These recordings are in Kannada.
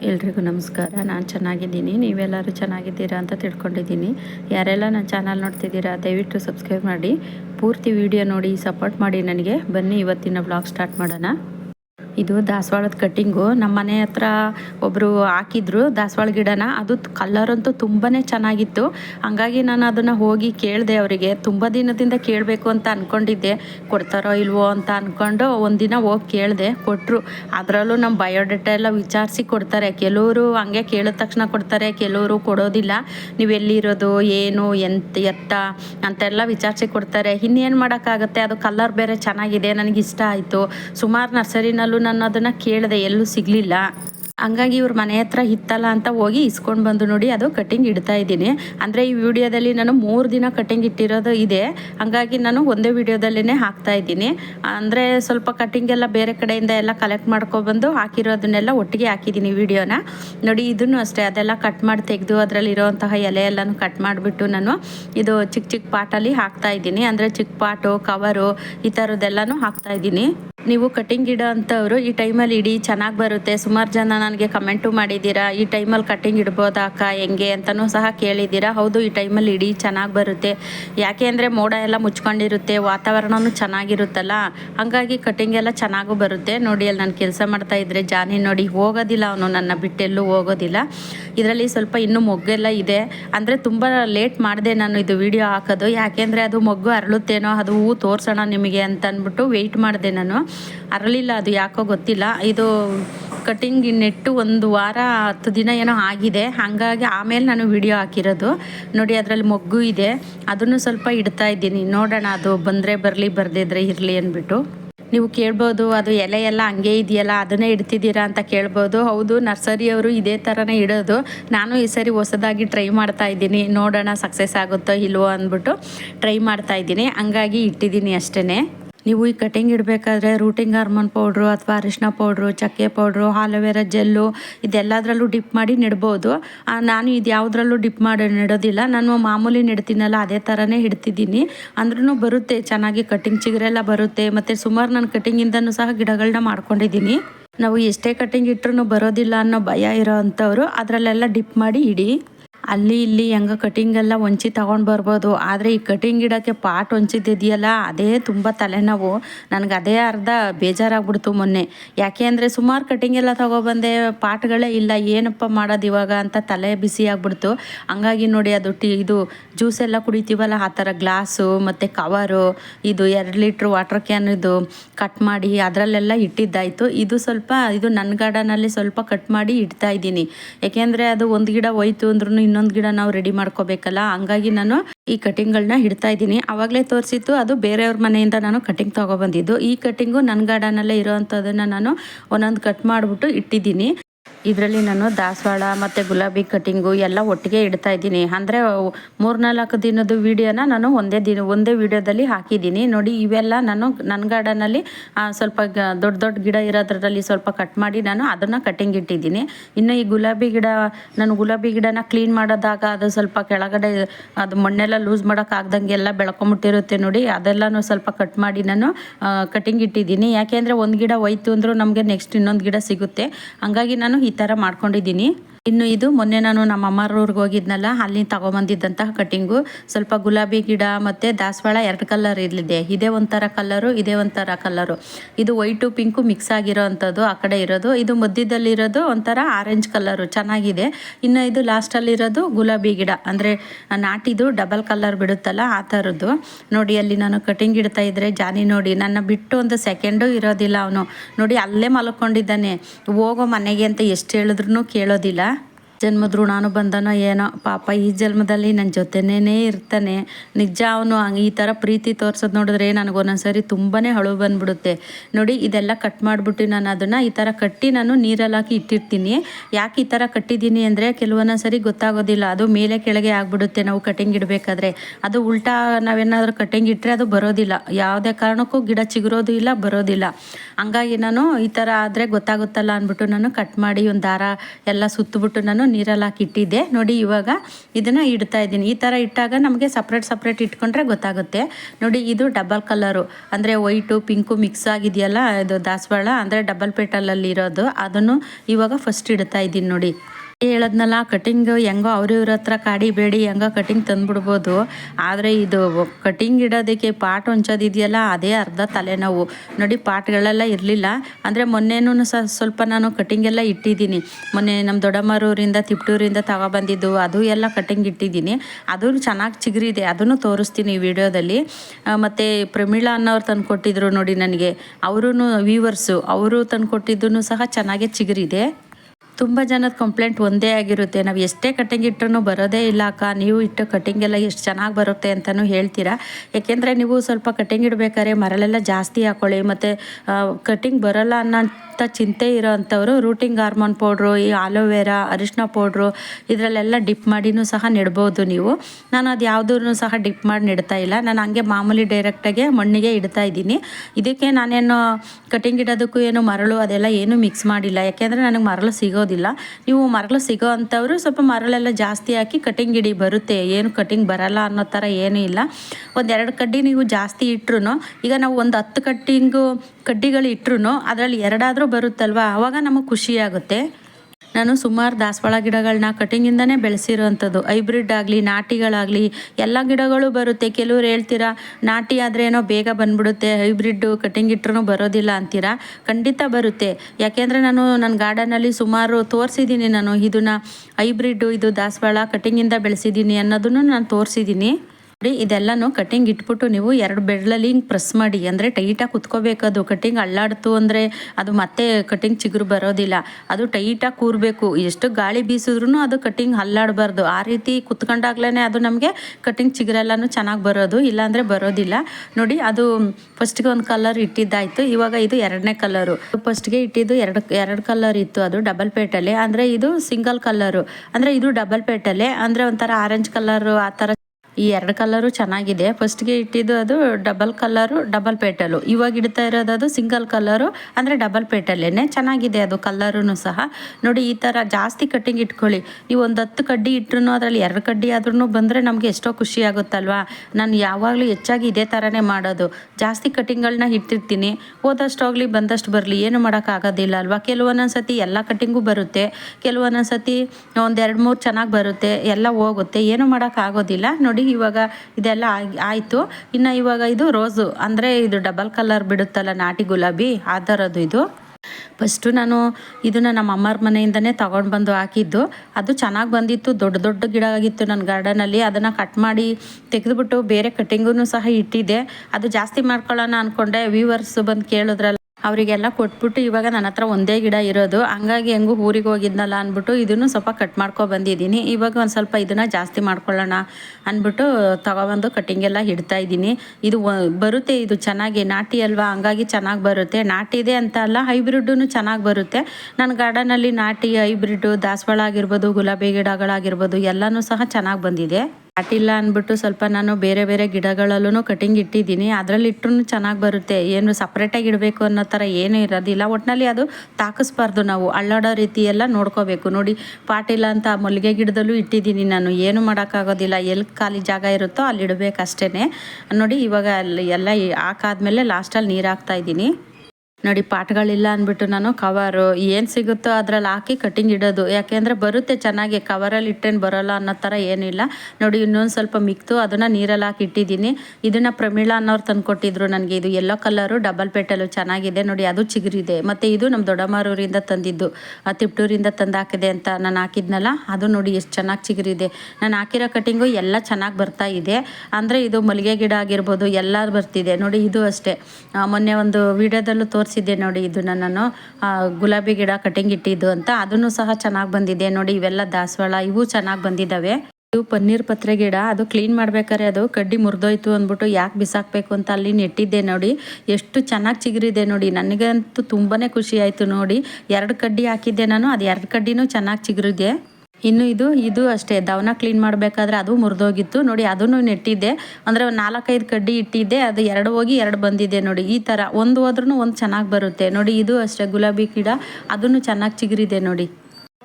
ಎಲ್ರಿಗೂ ನಮಸ್ಕಾರ. ನಾನು ಚೆನ್ನಾಗಿದ್ದೀನಿ. ನೀವೆಲ್ಲರೂ ಚೆನ್ನಾಗಿದ್ದೀರಾ ಅಂತ ತಿಳ್ಕೊಂಡಿದ್ದೀನಿ. ಯಾರೆಲ್ಲ ನನ್ನ ಚಾನಲ್ ನೋಡ್ತಿದ್ದೀರಾ, ದಯವಿಟ್ಟು ಸಬ್ಸ್ಕ್ರೈಬ್ ಮಾಡಿ. ಪೂರ್ತಿ ವಿಡಿಯೋ ನೋಡಿ, ಸಪೋರ್ಟ್ ಮಾಡಿ ನನಗೆ. ಬನ್ನಿ, ಇವತ್ತಿನ ಬ್ಲಾಗ್ ಸ್ಟಾರ್ಟ್ ಮಾಡೋಣ. ಇದು ದಾಸವಾಳದ ಕಟ್ಟಿಂಗು. ನಮ್ಮ ಮನೆ ಹತ್ರ ಒಬ್ಬರು ಹಾಕಿದ್ರು ದಾಸವಾಳ ಗಿಡನ. ಅದು ಕಲರ್ ಅಂತೂ ತುಂಬಾ ಚೆನ್ನಾಗಿತ್ತು. ಹಂಗಾಗಿ ನಾನು ಅದನ್ನು ಹೋಗಿ ಕೇಳಿದೆ ಅವರಿಗೆ. ತುಂಬ ದಿನದಿಂದ ಕೇಳಬೇಕು ಅಂತ ಅಂದ್ಕೊಂಡಿದ್ದೆ ಕೊಡ್ತಾರೋ ಇಲ್ವೋ ಅಂತ ಅಂದ್ಕೊಂಡು ಒಂದಿನ ಹೋಗಿ ಕೇಳಿದೆ. ಕೊಟ್ಟರು ಅದರಲ್ಲೂ ನಮ್ಮ ಬಯೋಡೇಟಾ ಎಲ್ಲ ವಿಚಾರಿಸಿ ಕೊಡ್ತಾರೆ. ಕೆಲವರು ಹಂಗೆ ಕೇಳಿದ ತಕ್ಷಣ ಕೊಡ್ತಾರೆ. ಕೆಲವರು ಕೊಡೋದಿಲ್ಲ. ನೀವು ಎಲ್ಲಿರೋದು? ಏನು? ಎಂತ, ಎತ್ತ? ಅಂತೆಲ್ಲ ವಿಚಾರಿಸಿ ಕೊಡ್ತಾರೆ. ಇನ್ನೇನು ಮಾಡೋಕ್ಕಾಗುತ್ತೆ? ಅದು ಕಲರ್ ಬೇರೆ ಚೆನ್ನಾಗಿದೆ. ನನಗೆ ಇಷ್ಟ ಆಯಿತು. ಸುಮಾರು ನರ್ಸರಿನಲ್ಲೂ ನಾನು ಅದನ್ನು ಕೇಳಿದೆ ಎಲ್ಲೂ ಸಿಗಲಿಲ್ಲ. ಹಂಗಾಗಿ ಇವ್ರ ಮನೆ ಹತ್ರ ಇತ್ತಲ್ಲ ಅಂತ ಹೋಗಿ ಇಸ್ಕೊಂಡು ಬಂದು ನೋಡಿ ಅದು ಕಟ್ಟಿಂಗ್ ಇಡ್ತಾ ಇದ್ದೀನಿ. ಅಂದರೆ ಈ ವಿಡಿಯೋದಲ್ಲಿ ನಾನು ಮೂರು ದಿನ ಕಟ್ಟಿಂಗ್ ಇಟ್ಟಿರೋದು ಇದೆ. ಹಂಗಾಗಿ ನಾನು ಒಂದೇ ವಿಡಿಯೋದಲ್ಲೇ ಹಾಕ್ತಾ ಇದ್ದೀನಿ. ಅಂದರೆ ಸ್ವಲ್ಪ ಕಟ್ಟಿಂಗ್ ಎಲ್ಲ ಬೇರೆ ಕಡೆಯಿಂದ ಎಲ್ಲ ಕಲೆಕ್ಟ್ ಮಾಡ್ಕೊಬಂದು ಹಾಕಿರೋದನ್ನೆಲ್ಲ ಒಟ್ಟಿಗೆ ಹಾಕಿದ್ದೀನಿ ವಿಡಿಯೋನ. ನೋಡಿ, ಇದನ್ನು ಅಷ್ಟೇ, ಅದೆಲ್ಲ ಕಟ್ ಮಾಡಿ ತೆಗೆದು ಅದರಲ್ಲಿ ಇರೋವಂತಹ ಎಲೆ ಎಲ್ಲನೂ ಕಟ್ ಮಾಡಿಬಿಟ್ಟು ನಾನು ಇದು ಚಿಕ್ಕ ಚಿಕ್ಕ ಪಾಟಲ್ಲಿ ಹಾಕ್ತಾ ಇದ್ದೀನಿ. ಅಂದರೆ ಚಿಕ್ಕ ಪಾಟು ಕವರು ಈ ಥರದ್ದೆಲ್ಲನೂ ಹಾಕ್ತಾ ಇದ್ದೀನಿ. ನೀವು ಕಟಿಂಗ್ ಗಿಡ ಅಂತವರು, ಈ ಟೈಮಲ್ಲಿ ಇಡಿ ಚೆನ್ನಾಗಿ ಬರುತ್ತೆ. ಸುಮಾರು ಜನ ನನಗೆ ಕಮೆಂಟು ಮಾಡಿದ್ದೀರಾ, ಈ ಟೈಮಲ್ಲಿ ಕಟಿಂಗ್ ಇಡ್ಬೋದಾ ಅಕ್ಕ, ಹೆಂಗೆ ಅಂತಲೂ ಸಹ ಕೇಳಿದ್ದೀರಾ. ಹೌದು, ಈ ಟೈಮಲ್ಲಿ ಇಡಿ ಚೆನ್ನಾಗಿ ಬರುತ್ತೆ. ಯಾಕೆ ಅಂದರೆ ಮೋಡ ಎಲ್ಲ ಮುಚ್ಕೊಂಡಿರುತ್ತೆ ವಾತಾವರಣವೂ ಚೆನ್ನಾಗಿರುತ್ತಲ್ಲ. ಹಾಗಾಗಿ ಕಟಿಂಗ್ ಎಲ್ಲ ಚೆನ್ನಾಗೂ ಬರುತ್ತೆ. ನೋಡಿ, ಅಲ್ಲಿ ನಾನು ಕೆಲಸ ಮಾಡ್ತಾ ಇದ್ದರೆ ಜಾನಿ ನೋಡಿ ಹೋಗೋದಿಲ್ಲ ಅವನು, ನನ್ನ ಬಿಟ್ಟೆಲ್ಲೂ ಹೋಗೋದಿಲ್ಲ. ಇದರಲ್ಲಿ ಸ್ವಲ್ಪ ಇನ್ನೂ ಮೊಗ್ಗೆಲ್ಲ ಇದೆ. ಅಂದರೆ ತುಂಬ ಲೇಟ್ ಮಾಡಿದೆ ನಾನು ಇದು ವಿಡಿಯೋ ಹಾಕೋದು. ಯಾಕೆಂದರೆ ಅದು ಮೊಗ್ಗು ಅರಳುತ್ತೇನೋ, ಅದು ಹೂ ತೋರಿಸೋಣ ನಿಮಗೆ ಅಂತ ಅಂದ್ಬಿಟ್ಟು ವೆಯ್ಟ್ ಮಾಡಿದೆ ನಾನು. ಅರಳಿಲ್ಲ, ಅದು ಯಾಕೋ ಗೊತ್ತಿಲ್ಲ. ಇದು ಕಟಿಂಗ್ ನೆಟ್ಟು ಒಂದು ವಾರ, ಹತ್ತು ದಿನ ಏನೋ ಆಗಿದೆ. ಹಾಗಾಗಿ ಆಮೇಲೆ ನಾನು ವಿಡಿಯೋ ಹಾಕಿರೋದು. ನೋಡಿ, ಅದರಲ್ಲಿ ಮೊಗ್ಗು ಇದೆ. ಅದನ್ನು ಸ್ವಲ್ಪ ಇಡ್ತಾ ಇದ್ದೀನಿ. ನೋಡೋಣ, ಅದು ಬಂದರೆ ಬರಲಿ ಬರ್ದಿದ್ರೆ ಇರಲಿ ಅಂದ್ಬಿಟ್ಟು. ನೀವು ಕೇಳ್ಬೋದು, ಅದು ಎಲೆ ಎಲ್ಲ ಹಂಗೆ ಇದೆಯಲ್ಲ, ಅದನ್ನೇ ಇಡ್ತಿದ್ದೀರಾ ಅಂತ ಕೇಳ್ಬೋದು. ಹೌದು ನರ್ಸರಿಯವರು ಇದೇ ಥರನೇ ಇಡೋದು. ನಾನು ಈ ಸರಿ ಹೊಸದಾಗಿ ಟ್ರೈ ಮಾಡ್ತಾ ಇದ್ದೀನಿ. ನೋಡೋಣ ಸಕ್ಸಸ್ ಆಗುತ್ತೋ ಇಲ್ವೋ ಅಂದ್ಬಿಟ್ಟು ಟ್ರೈ ಮಾಡ್ತಾ ಇದ್ದೀನಿ. ಹಂಗಾಗಿ ಇಟ್ಟಿದ್ದೀನಿ ಅಷ್ಟೇ ನೀವು ಈ ಕಟಿಂಗ್ ಇಡಬೇಕಾದ್ರೆ ರೂಟಿಂಗ್ ಹಾರ್ಮೋನ್ ಪೌಡ್ರು ಅಥವಾ ಅರಿಶಿನ ಪೌಡ್ರು ಚಕ್ಕೆ ಪೌಡ್ರು ಆಲೋವೆರಾ ಜೆಲ್ಲು ಇದೆಲ್ಲದರಲ್ಲೂ ಡಿಪ್ ಮಾಡಿ ನೆಡ್ಬೋದು. ನಾನು ಇದು ಯಾವುದ್ರಲ್ಲೂ ಡಿಪ್ ಮಾಡಿ, ನೆಡೋದಿಲ್ಲ. ನಾನು ಮಾಮೂಲಿ ನೆಡ್ತೀನಲ್ಲ, ಅದೇ ಥರನೇ ಇಡ್ತಿದ್ದೀನಿ. ಅಂದ್ರೂ ಬರುತ್ತೆ, ಚೆನ್ನಾಗಿ ಕಟಿಂಗ್ ಚಿಗುರೆಲ್ಲ ಬರುತ್ತೆ. ಮತ್ತು ಸುಮಾರು ನಾನು ಕಟಿಂಗಿಂದನೂ ಸಹ ಗಿಡಗಳನ್ನ ಮಾಡ್ಕೊಂಡಿದ್ದೀನಿ. ನಾವು ಎಷ್ಟೇ ಕಟಿಂಗ್ ಇಟ್ರೂ ಬರೋದಿಲ್ಲ ಅನ್ನೋ ಭಯ ಇರೋ ಅಂಥವ್ರು, ಅದರಲ್ಲೆಲ್ಲ ಡಿಪ್ ಮಾಡಿ ಇಡಿ. ಅಲ್ಲಿ ಇಲ್ಲಿ ಹೆಂಗ ಕಟಿಂಗ್ ಎಲ್ಲ ಒಂಚಿ ತಗೊಂಡು ಬರ್ಬೋದು. ಆದರೆ ಈ ಕಟಿಂಗ್ ಇಡೋಕ್ಕೆ ಪಾಟ್ ಒಂಚಿದ್ದಿದೆಯಲ್ಲ, ಅದೇ ತುಂಬ ತಲೆನೋವು. ನನಗೆ ಅದೇ ಅರ್ಧ ಬೇಜಾರಾಗ್ಬಿಡ್ತು ಮೊನ್ನೆ. ಯಾಕೆ ಅಂದರೆ ಸುಮಾರು ಕಟಿಂಗ್ ಎಲ್ಲ ತಗೊಬಂದೆ, ಪಾಟ್ಗಳೇ ಇಲ್ಲ, ಏನಪ್ಪ ಮಾಡೋದು ಇವಾಗ ಅಂತ ತಲೆ ಬಿಸಿ ಆಗ್ಬಿಡ್ತು. ಹಂಗಾಗಿ ನೋಡಿ ಅದು ಟಿ, ಇದು ಜ್ಯೂಸ್ ಎಲ್ಲ ಕುಡಿತೀವಲ್ಲ, ಆ ಥರ ಗ್ಲಾಸು, ಮತ್ತು ಕವರು ಇದು ಎರಡು ಲೀಟ್ರ್ ವಾಟರ್ ಕ್ಯಾನ್ ಇದು ಕಟ್ ಮಾಡಿ ಅದರಲ್ಲೆಲ್ಲ ಇಟ್ಟಿದ್ದಾಯಿತು. ಇದು ಸ್ವಲ್ಪ, ಇದು ನನ್ನ ಗಾರ್ಡನಲ್ಲಿ ಸ್ವಲ್ಪ ಕಟ್ ಮಾಡಿ ಇಡ್ತಾ ಇದ್ದೀನಿ. ಯಾಕೆಂದರೆ ಅದು ಒಂದು ಗಿಡ ಹೋಯ್ತು ಅಂದ್ರೂ ಇನ್ನೊಂದು ಗಿಡ ನಾವು ರೆಡಿ ಮಾಡ್ಕೋಬೇಕಲ್ಲ? ಹಂಗಾಗಿ ನಾನು ಈ ಕಟಿಂಗ್ಗಳನ್ನ ಇಡ್ತಾ ಇದ್ದೀನಿ. ಅವಾಗಲೇ ತೋರಿಸಿತ್ತು ಅದು ಬೇರೆಯವ್ರ ಮನೆಯಿಂದ ನಾನು ಕಟಿಂಗ್ ತೊಗೊಬಂದಿದ್ದು. ಈ ಕಟಿಂಗು ನನ್ನ ಗಾರ್ಡನಲ್ಲೇ ಇರೋವಂಥದ್ದನ್ನು ನಾನು ಒಂದೊಂದು ಕಟ್ ಮಾಡಿಬಿಟ್ಟು ಇಟ್ಟಿದ್ದೀನಿ. ಇದರಲ್ಲಿ ನಾನು ದಾಸವಾಳ ಮತ್ತು ಗುಲಾಬಿ ಕಟಿಂಗು ಎಲ್ಲ ಒಟ್ಟಿಗೆ ಇಡ್ತಾ ಇದ್ದೀನಿ. ಅಂದರೆ ಮೂರ್ನಾಲ್ಕು ದಿನದ ವೀಡಿಯೋನ ನಾನು ಒಂದೇ ದಿನ, ಒಂದೇ ವೀಡಿಯೋದಲ್ಲಿ ಹಾಕಿದ್ದೀನಿ. ನೋಡಿ, ಇವೆಲ್ಲ ನಾನು ನನ್ನ ಗಾರ್ಡನಲ್ಲಿ ಸ್ವಲ್ಪ ದೊಡ್ಡ ದೊಡ್ಡ ಗಿಡ ಇರೋದ್ರಲ್ಲಿ ಸ್ವಲ್ಪ ಕಟ್ ಮಾಡಿ ನಾನು ಅದನ್ನು ಕಟಿಂಗ್ ಇಟ್ಟಿದ್ದೀನಿ. ಇನ್ನು ಈ ಗುಲಾಬಿ ಗಿಡ, ನಾನು ಗುಲಾಬಿ ಗಿಡನ ಕ್ಲೀನ್ ಮಾಡೋದಾಗ ಅದು ಸ್ವಲ್ಪ ಕೆಳಗಡೆ, ಅದು ಮಣ್ಣೆಲ್ಲ ಲೂಸ್ ಮಾಡೋಕ್ಕಾಗ್ದಂಗೆ ಎಲ್ಲ ಬೆಳ್ಕೊಂಬಿಟ್ಟಿರುತ್ತೆ ನೋಡಿ. ಅದೆಲ್ಲನೂ ಸ್ವಲ್ಪ ಕಟ್ ಮಾಡಿ ನಾನು ಕಟಿಂಗ್ ಇಟ್ಟಿದ್ದೀನಿ. ಯಾಕೆಂದರೆ ಒಂದು ಗಿಡ ಹೋಯ್ತು ಅಂದರೂ ನಮಗೆ ನೆಕ್ಸ್ಟ್ ಇನ್ನೊಂದು ಗಿಡ ಸಿಗುತ್ತೆ. ಹಂಗಾಗಿ ನಾನು ಥರ ಮಾಡ್ಕೊಂಡಿದ್ದೀನಿ. ಇನ್ನು ಇದು ಮೊನ್ನೆ ನಾನು ನಮ್ಮ ಅಮ್ಮರವ್ರಿಗೆ ಹೋಗಿದ್ನಲ್ಲ, ಅಲ್ಲಿ ತಗೊಂಬಂದಿದ್ದಂತಹ ಕಟಿಂಗು ಸ್ವಲ್ಪ ಗುಲಾಬಿ ಗಿಡ ಮತ್ತು ದಾಸವಾಳ ಎರಡು ಕಲರ್ ಇರಲಿದೆ ಇದೇ ಒಂಥರ ಕಲ್ಲರು ಇದೇ ಒಂಥರ ಕಲ್ಲರು ಇದು ವೈಟು ಪಿಂಕು ಮಿಕ್ಸ್ ಆಗಿರೋ ಅಂಥದ್ದು ಆ ಕಡೆ ಇರೋದು. ಇದು ಮಧ್ಯದಲ್ಲಿರೋದು ಒಂಥರ ಆರೆಂಜ್ ಕಲ್ಲರು ಚೆನ್ನಾಗಿದೆ. ಇನ್ನು ಇದು ಲಾಸ್ಟಲ್ಲಿರೋದು ಗುಲಾಬಿ ಗಿಡ. ಅಂದರೆ ನಾಟಿದು ಡಬಲ್ ಕಲರ್ ಬಿಡುತ್ತಲ್ಲ ಆ ಥರದ್ದು. ನೋಡಿ, ಅಲ್ಲಿ ನಾನು ಕಟಿಂಗ್ ಇಡ್ತಾ ಇದ್ದರೆ ಜಾನಿ ನೋಡಿ, ನನ್ನ ಬಿಟ್ಟು ಒಂದು ಸೆಕೆಂಡು ಇರೋದಿಲ್ಲ ಅವನು. ನೋಡಿ, ಅಲ್ಲೇ ಮಲ್ಕೊಂಡಿದ್ದಾನೆ. ಹೋಗೋ ಮನೆಗೆ ಅಂತ ಎಷ್ಟು ಹೇಳಿದ್ರು ಕೇಳೋದಿಲ್ಲ. ಜನ್ಮದ ಋಣಾನು ಬಂದನೋ ಏನೋ, ಪಾಪ ಈ ಜನ್ಮದಲ್ಲಿ ನನ್ನ ಜೊತೆನೇ ಇರ್ತಾನೆ. ನಿಜ ಅವನು ಹಂಗೆ ಈ ಥರ ಪ್ರೀತಿ ತೋರ್ಸೋದು ನೋಡಿದ್ರೆ ನನಗೆ ಒಂದೊಂದ್ಸರಿ ತುಂಬಾ ಹಳು ಬಂದ್ಬಿಡುತ್ತೆ. ನೋಡಿ, ಇದೆಲ್ಲ ಕಟ್ ಮಾಡಿಬಿಟ್ಟು ನಾನು ಅದನ್ನು ಈ ಥರ ಕಟ್ಟಿ ನಾನು ನೀರಲ್ಲಿ ಹಾಕಿ ಇಟ್ಟಿರ್ತೀನಿ. ಯಾಕೆ ಈ ಥರ ಕಟ್ಟಿದ್ದೀನಿ ಅಂದರೆ ಕೆಲವೊಂದೊಂದ್ಸರಿ ಗೊತ್ತಾಗೋದಿಲ್ಲ. ಅದು ಮೇಲೆ ಕೆಳಗೆ ಆಗಿಬಿಡುತ್ತೆ ನಾವು ಕಟಿಂಗ್ ಇಡಬೇಕಾದ್ರೆ. ಅದು ಉಲ್ಟಾ ನಾವೇನಾದರೂ ಕಟಿಂಗ್ ಇಟ್ಟರೆ ಅದು ಬರೋದಿಲ್ಲ. ಯಾವುದೇ ಕಾರಣಕ್ಕೂ ಗಿಡ ಚಿಗುರೋದು ಇಲ್ಲ, ಬರೋದಿಲ್ಲ. ಹಂಗಾಗಿ ನಾನು ಈ ಥರ ಆದರೆ ಗೊತ್ತಾಗುತ್ತಲ್ಲ ಅಂದ್ಬಿಟ್ಟು ನಾನು ಕಟ್ ಮಾಡಿ ಒಂದು ದಾರ ಎಲ್ಲ ಸುತ್ತಬಿಟ್ಟು ನಾನು ನೀರಲ್ಲಿ ಹಾಕಿ ಇಟ್ಟಿದ್ದೆ. ನೋಡಿ ಇವಾಗ ಇದನ್ನು ಇಡ್ತಾ ಇದ್ದೀನಿ. ಈ ಥರ ಇಟ್ಟಾಗ ನಮಗೆ ಸಪ್ರೇಟ್ ಸಪ್ರೇಟ್ ಇಟ್ಕೊಂಡ್ರೆ ಗೊತ್ತಾಗುತ್ತೆ. ನೋಡಿ ಇದು ಡಬಲ್ ಕಲರು ಅಂದರೆ ವೈಟು ಪಿಂಕು ಮಿಕ್ಸ್ ಆಗಿದೆಯಲ್ಲ, ಇದು ದಾಸವಾಳ. ಅಂದರೆ ಡಬಲ್ ಪೇಟಲಲ್ಲಿ ಇರೋದು ಅದನ್ನು ಇವಾಗ ಫಸ್ಟ್ ಇಡ್ತಾ ಇದ್ದೀನಿ ನೋಡಿ. ಹೇಳದ್ನಲ್ಲ ಕಟಿಂಗ್ ಹೆಂಗೋ ಇವ್ರ ಹತ್ರ ಕಾಡಿ ಬೇಡಿ, ಹೆಂಗೋ ಕಟಿಂಗ್ ತಂದ್ಬಿಡ್ಬೋದು. ಆದರೆ ಇದು ಕಟಿಂಗ್ ಇಡೋದಕ್ಕೆ ಪಾಟ್ ಹೊಂಚೋದಿದೆಯಲ್ಲ ಅದೇ ಅರ್ಧ ತಲೆನೋವು. ನೋಡಿ, ಪಾಟ್ಗಳೆಲ್ಲ ಇರಲಿಲ್ಲ. ಅಂದರೆ ಮೊನ್ನೆನೂ ಸಹ ಸ್ವಲ್ಪ ನಾನು ಕಟಿಂಗ್ ಎಲ್ಲ ಇಟ್ಟಿದ್ದೀನಿ. ಮೊನ್ನೆ ನಮ್ಮ ದೊಡ್ಡಮ್ಮರೂರಿಂದ ತಿಪ್ಟೂರಿಂದ ತಗೊಬಂದಿದ್ದು, ಅದು ಎಲ್ಲ ಕಟಿಂಗ್ ಇಟ್ಟಿದ್ದೀನಿ. ಅದು ಚೆನ್ನಾಗಿ ಚಿಗುರಿದೆ, ಅದನ್ನು ತೋರಿಸ್ತೀನಿ ಈ ವಿಡಿಯೋದಲ್ಲಿ. ಮತ್ತು ಪ್ರಮೀಳಾ ಅನ್ನೋರು ತಂದು ಕೊಟ್ಟಿದ್ರು ನೋಡಿ ನನಗೆ. ಅವರು ವ್ಯೂವರ್ಸು ಅವರು ತಂದು ಕೊಟ್ಟಿದ್ದು ಸಹ ಚೆನ್ನಾಗೇ ಚಿಗುರಿದೆ. ತುಂಬ ಜನದ ಕಂಪ್ಲೇಂಟ್ ಒಂದೇ ಆಗಿರುತ್ತೆ. ನಾವು ಎಷ್ಟೇ ಕಟ್ಟಿಂಗ್ ಇಟ್ಟರೂ ಬರೋದೇ ಇಲ್ಲ ಅಕ್ಕ. ನೀವು ಇಟ್ಟು ಕಟಿಂಗ್ ಎಲ್ಲ ಎಷ್ಟು ಚೆನ್ನಾಗಿ ಬರುತ್ತೆ ಅಂತಲೂ ಹೇಳ್ತೀರಾ? ಯಾಕೆಂದರೆ ನೀವು ಸ್ವಲ್ಪ ಕಟ್ಟಿಂಗ್ ಇಡಬೇಕಾದ್ರೆ ಮರಳೆಲ್ಲ ಜಾಸ್ತಿ ಹಾಕೊಳ್ಳಿ. ಮತ್ತು ಕಟ್ಟಿಂಗ್ ಬರೋಲ್ಲ ಅನ್ನೋ ಚಿಂತೆ ಇರೋ ಅಂಥವ್ರು, ರೂಟಿಂಗ್ ಹಾರ್ಮೋನ್ ಪೌಡ್ರು, ಈ ಆಲೋವೆರಾ ಅರಿಶಿನ ಪೌಡ್ರು, ಇದರಲ್ಲೆಲ್ಲ ಡಿಪ್ ಮಾಡಿನೂ ಸಹ ನೆಡ್ಬೋದು ನೀವು. ನಾನು ಅದು ಯಾವುದೂ ಸಹ ಡಿಪ್ ಮಾಡಿ ನೆಡ್ತಾ ಇಲ್ಲ. ನಾನು ಹಂಗೆ ಮಾಮೂಲಿ ಡೈರೆಕ್ಟಾಗೆ ಮಣ್ಣಿಗೆ ಇಡ್ತಾ ಇದ್ದೀನಿ. ಇದಕ್ಕೆ ನಾನೇನು ಕಟಿಂಗ್ ಇಡೋದಕ್ಕೂ ಏನು ಮರಳು ಅದೆಲ್ಲ ಏನೂ ಮಿಕ್ಸ್ ಮಾಡಿಲ್ಲ. ಯಾಕೆಂದರೆ ನನಗೆ ಮರಳು ಸಿಗೋದಿಲ್ಲ. ನೀವು ಮರಳು ಸಿಗೋ ಅಂಥವ್ರು ಸ್ವಲ್ಪ ಮರಳೆಲ್ಲ ಜಾಸ್ತಿ ಹಾಕಿ ಕಟಿಂಗ್ ಇಡಿ ಬರುತ್ತೆ. ಏನು ಕಟಿಂಗ್ ಬರಲ್ಲ ಅನ್ನೋ ಥರ ಏನೂ ಇಲ್ಲ. ಒಂದೆರಡು ಕಡ್ಡಿ ನೀವು ಜಾಸ್ತಿ ಇಟ್ರು ಈಗ ನಾವು ಒಂದು ಹತ್ತು ಕಟ್ಟಿಂಗು ಕಡ್ಡಿಗಳು ಇಟ್ರು ಅದರಲ್ಲಿ ಎರಡಾದರೂ ಬರುತ್ತಲ್ವ? ಆವಾಗ ನಮಗೆ ಖುಷಿಯಾಗುತ್ತೆ ನಾನು ಸುಮಾರು ದಾಸವಾಳ ಗಿಡಗಳನ್ನ ಕಟಿಂಗಿಂದನೇ ಬೆಳೆಸಿರುವಂಥದ್ದು ಹೈಬ್ರಿಡ್ ಆಗಲಿ, ನಾಟಿಗಳಾಗಲಿ, ಎಲ್ಲ ಗಿಡಗಳು ಬರುತ್ತೆ. ಕೆಲವ್ರು ಹೇಳ್ತೀರಾ, ನಾಟಿ ಆದರೆ ಏನೋ ಬೇಗ ಬಂದ್ಬಿಡುತ್ತೆ, ಹೈಬ್ರಿಡ್ಡು ಕಟಿಂಗ್ ಇಟ್ರೂ ಬರೋದಿಲ್ಲ ಅಂತೀರಾ? ಖಂಡಿತ ಬರುತ್ತೆ. ಯಾಕೆಂದರೆ ನಾನು ನನ್ನ ಗಾರ್ಡನಲ್ಲಿ ಸುಮಾರು ತೋರಿಸಿದ್ದೀನಿ ನಾನು. ಇದನ್ನು ಹೈಬ್ರಿಡ್ಡು, ಇದು ದಾಸವಾಳ ಕಟಿಂಗಿಂದ ಬೆಳೆಸಿದ್ದೀನಿ ಅನ್ನೋದನ್ನು ನಾನು ತೋರಿಸಿದ್ದೀನಿ ಇದೆಲ್ಲನೂ ಕಟಿಂಗ್ ಇಟ್ಬಿಟ್ಟು ನೀವು ಎರಡು ಬೆರಳಲ್ಲಿ ಹಿಂಗೆ ಪ್ರೆಸ್ ಮಾಡಿ. ಅಂದರೆ ಟೈಟಾಗಿ ಕುತ್ಕೋಬೇಕು ಅದು. ಕಟಿಂಗ್ ಅಳ್ಳಾಡ್ತು ಅಂದರೆ ಅದು ಮತ್ತೆ ಕಟಿಂಗ್ ಚಿಗುರು ಬರೋದಿಲ್ಲ. ಅದು ಟೈಟಾಗಿ ಕೂರಬೇಕು. ಎಷ್ಟು ಗಾಳಿ ಬೀಸಿದ್ರು ಅದು ಕಟಿಂಗ್ ಅಲ್ಲಾಡಬಾರ್ದು. ಆ ರೀತಿ ಕುತ್ಕೊಂಡಾಗ್ಲೇ ಅದು ನಮಗೆ ಕಟಿಂಗ್ ಚಿಗುರೆಲ್ಲನೂ ಚೆನ್ನಾಗಿ ಬರೋದು. ಇಲ್ಲಾಂದರೆ ಬರೋದಿಲ್ಲ. ನೋಡಿ, ಅದು ಫಸ್ಟ್ಗೆ ಒಂದು ಕಲರ್ ಇಟ್ಟಿದ್ದಾಯಿತು. ಇವಾಗ ಇದು ಎರಡನೇ ಕಲರು ಫಸ್ಟ್ಗೆ ಇಟ್ಟಿದ್ದು ಎರಡು ಎರಡು ಕಲರ್ ಇತ್ತು ಅದು ಡಬಲ್ ಪೇಟಲ್ಲಿ ಅಂದರೆ ಇದು ಸಿಂಗಲ್ ಕಲರು ಅಂದರೆ ಇದು ಡಬಲ್ ಪೇಟಲ್ಲಿ ಅಂದರೆ ಒಂಥರ ಆರೆಂಜ್ ಕಲರು ಆ ಥರ ಈ ಎರಡು ಕಲರು ಚೆನ್ನಾಗಿದೆ. ಫಸ್ಟ್ಗೆ ಇಟ್ಟಿದ್ದು ಅದು ಡಬಲ್ ಕಲರು ಡಬಲ್ ಪೇಟಲು ಇವಾಗ ಇಡ್ತಾ ಇರೋದು ಅದು ಸಿಂಗಲ್ ಕಲರು ಅಂದರೆ ಡಬಲ್ ಪೇಟಲ್ಲೇನೆ ಚೆನ್ನಾಗಿದೆ ಅದು ಕಲರೂ ಸಹ. ನೋಡಿ, ಈ ಥರ ಜಾಸ್ತಿ ಕಟ್ಟಿಂಗ್ ಇಟ್ಕೊಳ್ಳಿ. ನೀವು ಒಂದು ಹತ್ತು ಕಡ್ಡಿ ಇಟ್ರು ಅದರಲ್ಲಿ ಎರಡು ಕಡ್ಡಿ ಆದ್ರೂ ಬಂದರೆ ನಮಗೆ ಎಷ್ಟೋ ಖುಷಿ ಆಗುತ್ತಲ್ವಾ? ನಾನು ಯಾವಾಗಲೂ ಹೆಚ್ಚಾಗಿ ಇದೇ ಥರನೇ ಮಾಡೋದು. ಜಾಸ್ತಿ ಕಟ್ಟಿಂಗ್ಗಳನ್ನ ಇಟ್ಟಿರ್ತೀನಿ. ಹೋದಷ್ಟು ಹೋಗ್ಲಿ, ಬಂದಷ್ಟು ಬರಲಿ, ಏನು ಮಾಡೋಕ್ಕಾಗೋದಿಲ್ಲ ಅಲ್ವಾ? ಕೆಲವೊಂದೊಂದು ಸತಿ ಎಲ್ಲ ಕಟ್ಟಿಂಗು ಬರುತ್ತೆ. ಕೆಲವೊಂದೊಂದು ಸತಿ ಒಂದು ಎರಡು ಮೂರು ಚೆನ್ನಾಗಿ ಬರುತ್ತೆ. ಎಲ್ಲ ಹೋಗುತ್ತೆ. ಏನು ಮಾಡೋಕ್ಕಾಗೋದಿಲ್ಲ ನೋಡಿ ಇವಾಗ ಇದೆಲ್ಲ ಆಯಿತು. ಇನ್ನು ಇವಾಗ ಇದು ರೋಸು. ಅಂದರೆ ಇದು ಡಬಲ್ ಕಲರ್ ಬಿಡುತ್ತಲ್ಲ ನಾಟಿ ಗುಲಾಬಿ? ಆ ಥರದ್ದು ಇದು. ಫಸ್ಟು ನಾನು ಇದನ್ನು ನಮ್ಮ ಅಮ್ಮರ ಮನೆಯಿಂದನೇ ತೊಗೊಂಡು ಬಂದು ಹಾಕಿದ್ದು. ಅದು ಚೆನ್ನಾಗಿ ಬಂದಿತ್ತು. ದೊಡ್ಡ ದೊಡ್ಡ ಗಿಡ ಆಗಿತ್ತು ನನ್ನ ಗಾರ್ಡನಲ್ಲಿ ಅದನ್ನು ಕಟ್ ಮಾಡಿ ತೆಗೆದುಬಿಟ್ಟು ಬೇರೆ ಕಟ್ಟಿಂಗೂ ಸಹ ಇಟ್ಟಿದ್ದೆ. ಅದು ಜಾಸ್ತಿ ಮಾಡ್ಕೊಳ್ಳೋಣ ಅಂದ್ಕೊಂಡೆ ವ್ಯೂವರ್ಸ್ ಬಂದು ಕೇಳಿದ್ರಲ್ಲ ಅವರಿಗೆಲ್ಲ ಕೊಟ್ಬಿಟ್ಟು ಇವಾಗ ನನ್ನ ಹತ್ರ ಒಂದೇ ಗಿಡ ಇರೋದು. ಹಂಗಾಗಿ ಹೆಂಗೂ ಊರಿಗೆ ಹೋಗಿದ್ನಲ್ಲ ಅಂದ್ಬಿಟ್ಟು ಇದನ್ನು ಸ್ವಲ್ಪ ಕಟ್ ಮಾಡ್ಕೊ ಬಂದಿದ್ದೀನಿ. ಇವಾಗ ಒಂದು ಸ್ವಲ್ಪ ಇದನ್ನು ಜಾಸ್ತಿ ಮಾಡ್ಕೊಳ್ಳೋಣ ಅಂದ್ಬಿಟ್ಟು ತಗೊಬಂದು ಕಟ್ಟಿಂಗ್ ಎಲ್ಲ ಇಡ್ತಾ ಇದ್ದೀನಿ. ಇದು ಬರುತ್ತೆ, ಇದು ಚೆನ್ನಾಗಿ ನಾಟಿ ಅಲ್ವಾ? ಹಂಗಾಗಿ ಚೆನ್ನಾಗಿ ಬರುತ್ತೆ. ನಾಟಿ ಇದೆ ಅಂತ ಅಲ್ಲ ಹೈಬ್ರಿಡ್ಡು ಚೆನ್ನಾಗಿ ಬರುತ್ತೆ. ನನ್ನ ಗಾರ್ಡನಲ್ಲಿ ನಾಟಿ ಹೈಬ್ರಿಡ್ಡು ದಾಸವಾಳ ಆಗಿರ್ಬೋದು, ಗುಲಾಬಿ ಗಿಡಗಳಾಗಿರ್ಬೋದು, ಎಲ್ಲನೂ ಸಹ ಚೆನ್ನಾಗಿ ಬಂದಿದೆ. ಇಲ್ಲ ಅಂದ್ಬಿಟ್ಟು ಸ್ವಲ್ಪ ನಾನು ಬೇರೆ ಬೇರೆ ಗಿಡಗಳಲ್ಲೂ ಕಟಿಂಗ್ ಇಟ್ಟಿದ್ದೀನಿ. ಅದರಲ್ಲಿ ಇಟ್ಟರು ಚೆನ್ನಾಗಿ ಬರುತ್ತೆ. ಏನು ಸಪ್ರೇಟಾಗಿ ಇಡಬೇಕು ಅನ್ನೋ ಥರ ಏನೂ ಇರೋದಿಲ್ಲ. ಒಟ್ಟಿನಲ್ಲಿ ಅದು ತಾಕಿಸ್ಬಾರ್ದು ನಾವು. ಅಳ್ಳಾಡೋ ರೀತಿ ಎಲ್ಲ ನೋಡ್ಕೋಬೇಕು. ನೋಡಿ ಪಾಟಿಲ್ಲ ಅಂತ ಮಲ್ಲಿಗೆ ಗಿಡದಲ್ಲೂ ಇಟ್ಟಿದ್ದೀನಿ ನಾನು. ಏನು ಮಾಡೋಕ್ಕಾಗೋದಿಲ್ಲ. ಎಲ್ಲಿ ಖಾಲಿ ಜಾಗ ಇರುತ್ತೋ ಅಲ್ಲಿ ಇಡಬೇಕಷ್ಟೇ ನೋಡಿ, ಇವಾಗ ಅಲ್ಲಿ ಎಲ್ಲ ಹಾಕಾದ್ಮೇಲೆ ಲಾಸ್ಟಲ್ಲಿ ನೀರು ಹಾಕ್ತಾ ಇದ್ದೀನಿ. ನೋಡಿ ಪಾಟ್ಗಳಿಲ್ಲ ಅಂದ್ಬಿಟ್ಟು ನಾನು ಕವರು ಏನು ಸಿಗುತ್ತೋ ಅದ್ರಲ್ಲಿ ಹಾಕಿ ಕಟ್ಟಿಂಗ್ ಇಡೋದು. ಯಾಕೆಂದರೆ ಬರುತ್ತೆ ಚೆನ್ನಾಗಿ ಕವರಲ್ಲಿ ಇಟ್ಟೇನು ಬರೋಲ್ಲ ಅನ್ನೋ ಥರ ಏನಿಲ್ಲ ನೋಡಿ, ಇನ್ನೊಂದು ಸ್ವಲ್ಪ ಮಿಕ್ತು, ಅದನ್ನು ನೀರಲ್ಲಿ ಹಾಕಿ ಇಟ್ಟಿದ್ದೀನಿ. ಇದನ್ನು ಪ್ರಮೀಳಾ ಅನ್ನೋರು ತಂದುಕೊಟ್ಟಿದ್ರು ನನಗೆ. ಇದು ಎಲ್ಲೋ ಕಲರು ಡಬಲ್ ಪೇಟಲು ಚೆನ್ನಾಗಿದೆ. ನೋಡಿ, ಅದು ಚಿಗುರಿದೆ. ಮತ್ತು ಇದು ನಮ್ಮ ದೊಡ್ಡಮಾರೂರಿಂದ ತಂದಿದ್ದು. ಆ ತಿಪ್ಟೂರಿಂದ ತಂದು ಹಾಕಿದೆ ಅಂತ ನಾನು ಹಾಕಿದ್ನಲ್ಲ, ಅದು ನೋಡಿ ಎಷ್ಟು ಚೆನ್ನಾಗಿ ಚಿಗುರಿದೆ. ನಾನು ಹಾಕಿರೋ ಕಟ್ಟಿಂಗು ಎಲ್ಲ ಚೆನ್ನಾಗಿ ಬರ್ತಾ ಇದೆ. ಅಂದರೆ ಇದು ಮಲ್ಲಿಗೆ ಗಿಡ ಆಗಿರ್ಬೋದು ಎಲ್ಲ ಬರ್ತಿದೆ. ನೋಡಿ, ಇದು ಅಷ್ಟೇ. ಮೊನ್ನೆ ಒಂದು ವಿಡಿಯೋದಲ್ಲೂ ತೋರಿಸಿ ತೋರಿಸಿದ್ದೆ ನೋಡಿ ಇದನ್ನು ನಾನು ಗುಲಾಬಿ ಗಿಡ ಕಟಿಂಗ್ ಇಟ್ಟಿದ್ದು ಅಂತ. ಅದನ್ನು ಸಹ ಚೆನ್ನಾಗಿ ಬಂದಿದೆ ನೋಡಿ, ಇವೆಲ್ಲ ದಾಸವಾಳ, ಇವು ಚೆನ್ನಾಗಿ ಬಂದಿದ್ದಾವೆ ಇದು ಪನ್ನೀರ್ ಪತ್ರೆ ಗಿಡ, ಅದು ಕ್ಲೀನ್ ಮಾಡ್ಬೇಕಾದ್ರೆ ಅದು ಕಡ್ಡಿ ಮುರಿದೋಯ್ತು ಅಂದ್ಬಿಟ್ಟು ಯಾಕೆ ಬಿಸಾಕಬೇಕು ಅಂತ ಅಲ್ಲಿ ನೆಟ್ಟಿದ್ದೆ ನೋಡಿ. ಎಷ್ಟು ಚೆನ್ನಾಗಿ ಚಿಗುರಿದೆ ನೋಡಿ, ನನಗಂತೂ ತುಂಬಾ ಖುಷಿ ಆಯಿತು ನೋಡಿ. ಎರಡು ಕಡ್ಡಿ ಹಾಕಿದ್ದೆ ನಾನು, ಅದು ಎರಡು ಕಡ್ಡಿನೂ ಚೆನ್ನಾಗಿ ಚಿಗುರಿದೆ. ಇನ್ನು ಇದು ಇದು ಅಷ್ಟೇ. ದವನ ಕ್ಲೀನ್ ಮಾಡಬೇಕಾದ್ರೆ ಅದು ಮುರಿದೋಗಿತ್ತು. ನೋಡಿ, ಅದನ್ನು ನೆಟ್ಟಿದ್ದೆ. ಅಂದರೆ ನಾಲ್ಕೈದು ಕಡ್ಡಿ ಇಟ್ಟಿದ್ದೆ. ಅದು ಎರಡು ಹೋಗಿ ಎರಡು ಬಂದಿದೆ ನೋಡಿ. ಈ ಥರ ಒಂದು ಹೋದ್ರೂ ಒಂದು ಚೆನ್ನಾಗಿ ಬರುತ್ತೆ. ನೋಡಿ, ಇದು ಅಷ್ಟೇ ಗುಲಾಬಿ ಗಿಡ. ಅದನ್ನು ಚೆನ್ನಾಗಿ ಚಿಗುರಿದೆ ನೋಡಿ.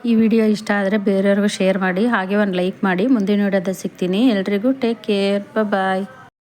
ಈ ವಿಡಿಯೋ ಇಷ್ಟ ಆದರೆ ಬೇರೆಯವ್ರಿಗೂ ಶೇರ್ ಮಾಡಿ, ಹಾಗೆ ಒಂದು ಲೈಕ್ ಮಾಡಿ. ಮುಂದಿನ ವಿಡಿಯೋದ ಸಿಗ್ತೀನಿ. ಎಲ್ರಿಗೂ ಟೇಕ್ ಕೇರ್ ಬಾಯ್